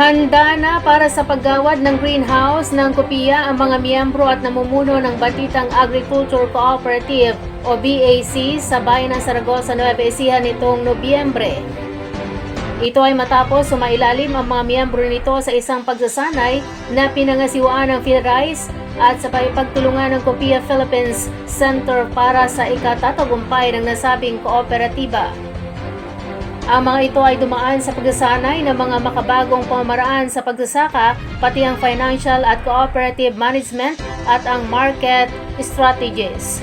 Handa na para sa paggawad ng greenhouse ng kopiya ang mga miyembro at namumuno ng Batitang Agriculture Cooperative o BAC sa bayan ng Saragosa, Nueva Ecija nitong Nobyembre. Ito ay matapos sumailalim ang mga miyembro nito sa isang pagsasanay na pinangasiwaan ng PhilRice at sa pagtulungan ng Kopiya Philippines Center para sa ikatatagumpay ng nasabing kooperatiba. Ang mga ito ay dumaan sa pagsasanay ng mga makabagong pamamaraan sa pagsasaka, pati ang financial at cooperative management at ang market strategies.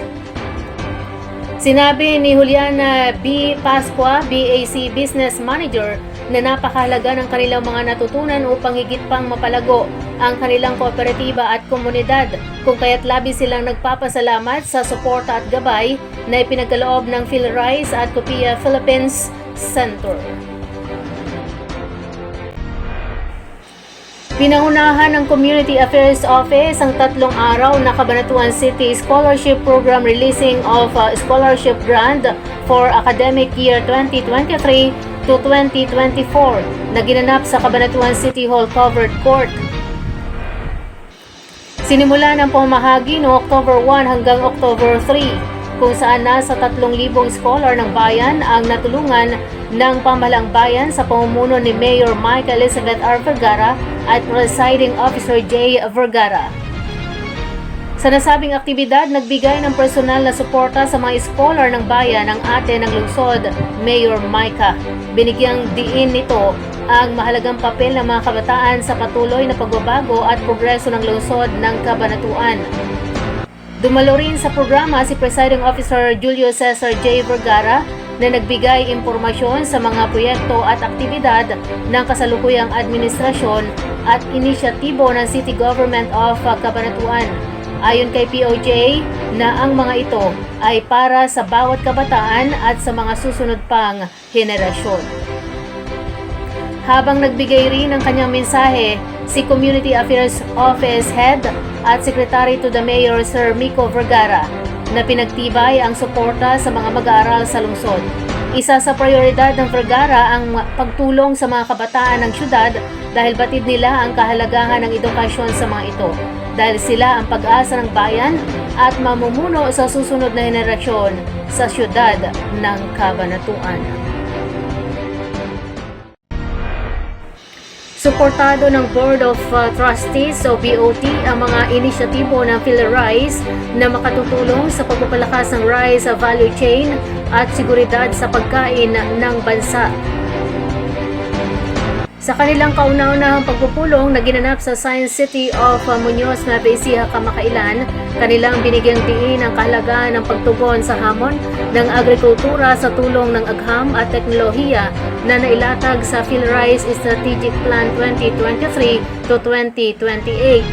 Sinabi ni Juliana B. Pasqua, BAC Business Manager, na napakahalaga ng kanilang mga natutunan upang higit pang mapalago ang kanilang kooperatiba at komunidad kung kaya't labis silang nagpapasalamat sa suporta at gabay na ipinagkaloob ng PhilRice at Kopia Philippines Center. Pinangunahan ng Community Affairs Office ang tatlong araw na Cabanatuan City Scholarship Program releasing of a scholarship grant for academic year 2023 to 2024 na ginanap sa Cabanatuan City Hall Covered Court. Sinimula ng pamahagi noong October 1 hanggang October 3 kung saan nasa 3,000 scholar ng bayan ang natulungan ng pamahalang bayan sa pamumuno ni Mayor Mike Elizabeth R. Vergara at Presiding Officer J. Vergara. Sa nasabing aktibidad, nagbigay ng personal na suporta sa mga scholar ng bayan ang ate ng lungsod, Mayor Micah. Binigyang diin nito ang mahalagang papel ng mga kabataan sa patuloy na pagbabago at progreso ng lungsod ng Kabanatuan. Dumalo rin sa programa si Presiding Officer Julio Cesar J. Vergara na nagbigay impormasyon sa mga proyekto at aktibidad ng kasalukuyang administrasyon at inisyatibo ng City Government of Cabanatuan. Ayon kay POJ na ang mga ito ay para sa bawat kabataan at sa mga susunod pang henerasyon. Habang nagbigay rin ng kanyang mensahe, si Community Affairs Office Head at Secretary to the Mayor Sir Miko Vergara na pinagtibay ang suporta sa mga mag-aaral sa lungsod. Isa sa prioridad ng Vergara ang pagtulong sa mga kabataan ng syudad dahil batid nila ang kahalagahan ng edukasyon sa mga ito dahil sila ang pag-asa ng bayan at mamumuno sa susunod na henerasyon sa syudad ng Kabanatuan. Suportado ng Board of uh, Trustees o BOT ang mga inisyatibo ng PhilRice na makatutulong sa pagpapalakas ng rice value chain at seguridad sa pagkain ng bansa. Sa kanilang kauna-unahang pagpupulong na ginanap sa Science City of uh, Muñoz, Nueva Ecija, Kamakailan, kanilang binigyang diin ang kahalagaan ng pagtugon sa hamon ng agrikultura sa tulong ng agham at teknolohiya na nailatag sa PhilRice Strategic Plan 2023 to 2028.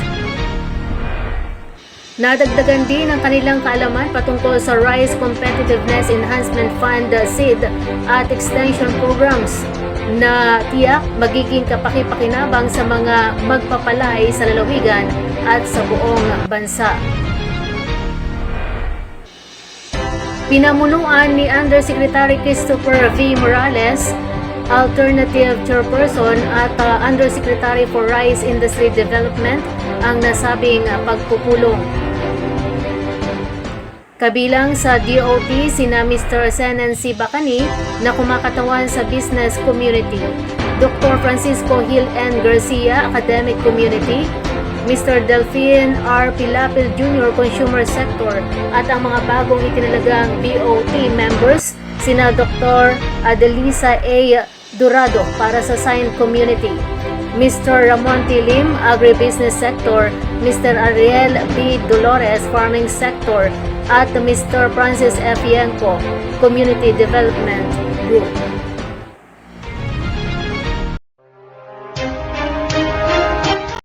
Nadagdagan din ang kanilang kaalaman patungkol sa Rice Competitiveness Enhancement Fund SEED at Extension Programs na tiyak magiging kapaki-pakinabang sa mga magpapalay sa lalawigan at sa buong bansa. Pinamunuan ni Undersecretary Christopher V. Morales, Alternative Chairperson at uh, Undersecretary for Rice Industry Development ang nasabing pagpupulong. Kabilang sa DOT sina Mr. Senan C. Bacani na kumakatawan sa business community, Dr. Francisco Hill N. Garcia, Academic Community, Mr. Delphine R. Pilapil Jr. Consumer Sector at ang mga bagong itinalagang BOT members sina Dr. Adelisa A. Durado para sa Sign Community, Mr. Ramon T. Lim, Agribusiness Sector, Mr. Ariel B. Dolores, Farming Sector, at Mr. Francis F. Yanko, Community Development Group.